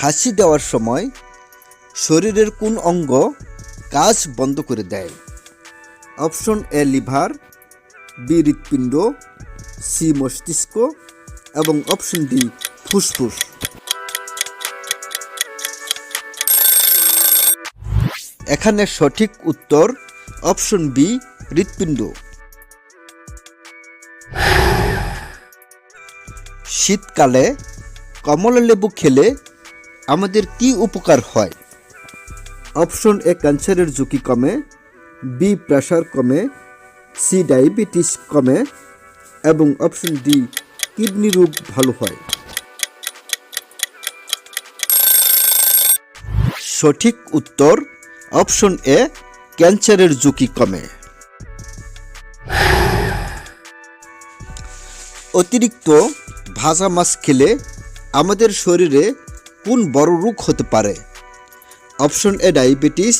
হাসি দেওয়ার সময় শরীরের কোন অঙ্গ কাজ বন্ধ করে দেয়? অপশন এ, লিভার, বি, হৃৎপিণ্ড, সি, মস্তিষ্ক এবং অপশন ডি, ফুসফুস। এখানে সঠিক উত্তর অপশন বি, হৃৎপিণ্ড। শীতকালে কমলা লেবু খেলে আমাদের কি উপকার হয়? অপশন এ ক্যান্সারের ঝুঁকি কমে। বি প্রেশার কমে। সি ডায়াবেটিস কমে। এবং অপশন ডি কিডনি রোগ ভালো হয়। সঠিক উত্তর অপশন এ ক্যান্সারের ঝুঁকি কমে। অতিরিক্ত ভাজা মাছ খেলে আমাদের শরীরে কোন বড় রোগ হতে পারে? Option A diabetes,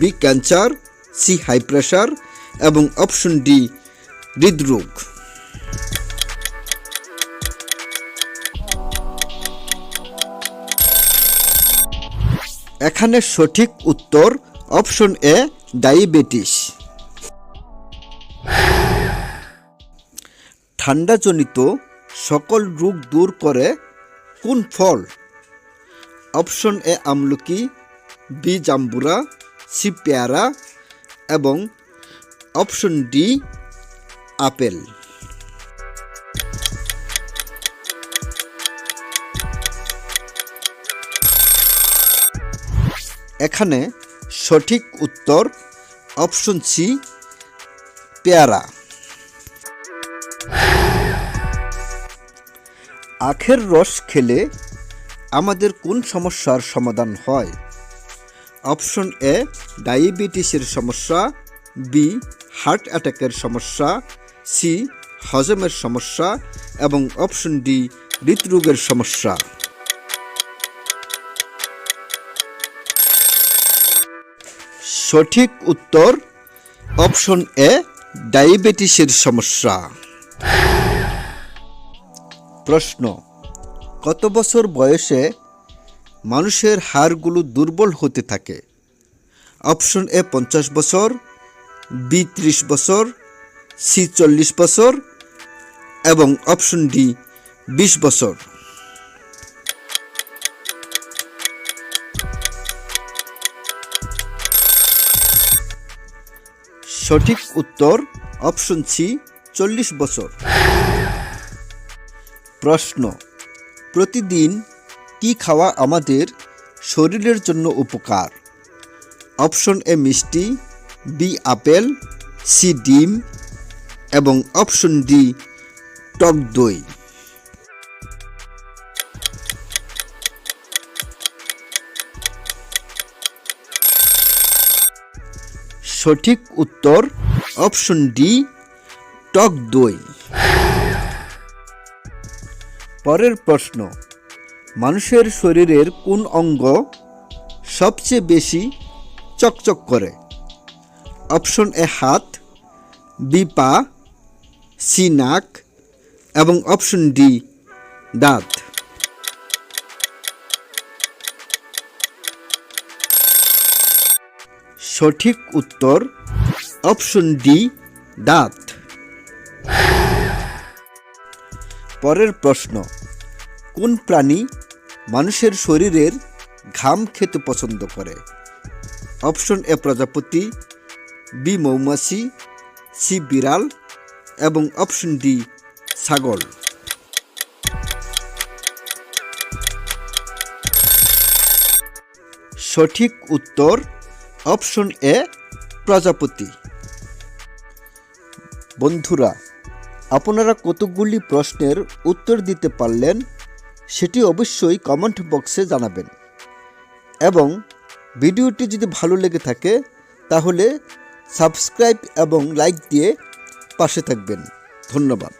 B cancer, C high pressure এবং অপশন ডি হৃদরোগ। এখানে সঠিক উত্তর অপশন এ ডায়াবেটিস। ঠান্ডাজনিত সকল রোগ দূর করে কোন ফল অপশন এ আমলকি, বি জাম্বুরা, সি পেয়ারা এবং অপশন ডি আপেল। এখানে সঠিক উত্তর অপশন সি পেয়ারা। আখের রস খেলে আমাদের কোন সমস্যার সমাধান হয়? অপশন এ, ডায়াবেটিসের সমস্যা, বি, হার্ট অ্যাটাকের সমস্যা, সি, হজমের সমস্যা, এবং অপশন ডি, হৃদরোগের সমস্যা। সঠিক উত্তর, অপশন এ, ডায়াবেটিসের সমস্যা। প্রশ্ন কত বছর বয়সে মানুষের হাড়গুলো দুর্বল হতে থাকে? অপশন এ পঞ্চাশ বছর, বি ত্রিশ বছর, সি চল্লিশ বছর এবং অপশন ডি বিশ বছর। সঠিক উত্তর অপশন সি চল্লিশ বছর। প্রশ্ন প্রতিদিন কি খাওয়া আমাদের শরীরের জন্য উপকার? অপশন এ মিষ্টি, বি আপেল, সি ডিম এবং অপশন ডি টক দই। সঠিক উত্তর অপশন ডি টক দই। পরের প্রশ্ন, মানুষের শরীরের কোন অঙ্গ সবচেয়ে বেশি চকচক করে? অপশন এ হাত, বি পা, সি নাক এবং অপশন ডি দাঁত। সঠিক উত্তর অপশন ডি দাঁত। পরের প্রশ্ন, কোন প্রাণী মানুষের শরীরের ঘাম খেতে পছন্দ করে? অপশন এ, প্রজাপতি, বি, মৌমাছি, সি, বিড়াল এবং অপশন ডি, ছাগল। সঠিক উত্তর, অপশন এ, প্রজাপতি। বন্ধুরা আপনারা কতগুলি প্রশ্নের উত্তর দিতে পারলেন, সেটি অবশ্যই কমেন্ট বক্সে জানাবেন। এবং ভিডিওটি যদি ভালো লেগে থাকে, তাহলে সাবস্ক্রাইব এবং লাইক দিয়ে পাশে থাকবেন। ধন্যবাদ।